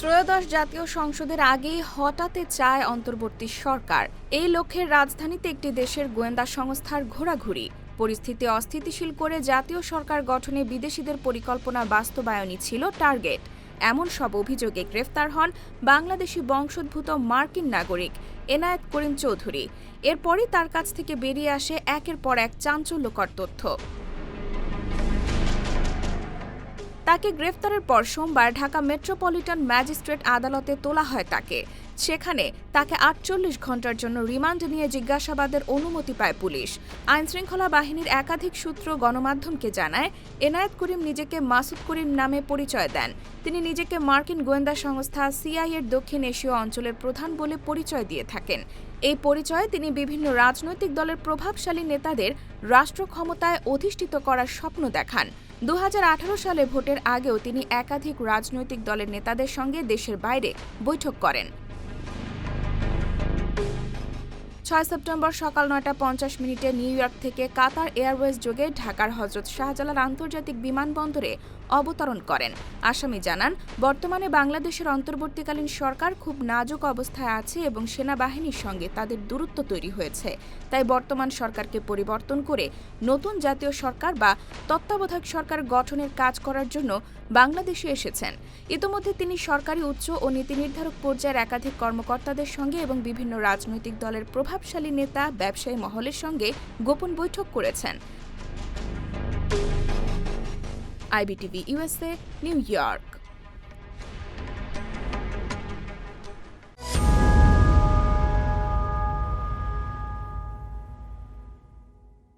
ত্রয়োদশ জাতীয় সংসদের আগেই হঠাতে চায় অন্তর্বর্তী সরকার। এই লক্ষ্যের রাজধানীতে একটি দেশের গোয়েন্দা সংস্থার ঘোরাঘুরি। পরিস্থিতি অস্থিতিশীল করে জাতীয় সরকার গঠনে বিদেশিদের পরিকল্পনা বাস্তবায়নই ছিল টার্গেট। এমন সব অভিযোগে গ্রেফতার হন বাংলাদেশি বংশোদ্ভূত মার্কিন নাগরিক এনায়েত করিম চৌধুরী। এরপরই তার কাছ থেকে বেরিয়ে আসে একের পর এক চাঞ্চল্যকর তথ্য। তাকে গ্রেফতারের পর সোমবার ঢাকা মেট্রোপলিটন ম্যাজিস্ট্রেট আদালতে তোলা হয় তাকে। সেখানে তাকে আটচল্লিশ ঘণ্টার জন্য রিমান্ড নিয়ে জিজ্ঞাসাবাদের অনুমতি পায় পুলিশ। আইনশৃঙ্খলা বাহিনীর একাধিক সূত্র গণমাধ্যমকে জানায়, এনায়েত করিম নিজেকে মাসুদ করিম নামে পরিচয় দেন। তিনি নিজেকে মার্কিন গোয়েন্দা সংস্থা সিআই এর দক্ষিণ এশীয় অঞ্চলের প্রধান বলে পরিচয় দিয়ে থাকেন। এই পরিচয়ে তিনি বিভিন্ন রাজনৈতিক দলের প্রভাবশালী নেতাদের রাষ্ট্র ক্ষমতায় অধিষ্ঠিত করার স্বপ্ন দেখান। দু হাজার আঠারো সালে ভোটের আগেও তিনি একাধিক রাজনৈতিক দলের নেতাদের সঙ্গে দেশের বাইরে বৈঠক করেন। ছয় সেপ্টেম্বর সকাল নয়টা পঞ্চাশ মিনিটে নিউ ইয়র্ক থেকে কাতার এয়ারওয়েজ যোগে ঢাকার হজরত শাহজালাল আন্তর্জাতিক বিমানবন্দরে অবতরণ করেন। আসামি জানান, বর্তমানে বাংলাদেশের অন্তর্বর্তীকালীন সরকার খুব নাজুক অবস্থায় আছে এবং সেনাবাহিনীর সঙ্গে তাদের দূরত্ব তৈরি হয়েছে। তাই বর্তমান সরকারকে পরিবর্তন করে নতুন জাতীয় সরকার বা তত্ত্বাবধায়ক সরকার গঠনের কাজ করার জন্য বাংলাদেশে এসেছেন। ইতোমধ্যে তিনি সরকারি উচ্চ ও নীতি নির্ধারক পর্যায়ের একাধিক কর্মকর্তাদের সঙ্গে এবং বিভিন্ন রাজনৈতিক দলের প্রভাবশালী নেতা ব্যবসায়ী মহলের সঙ্গে গোপন বৈঠক করেছেন। IBTV USA New York.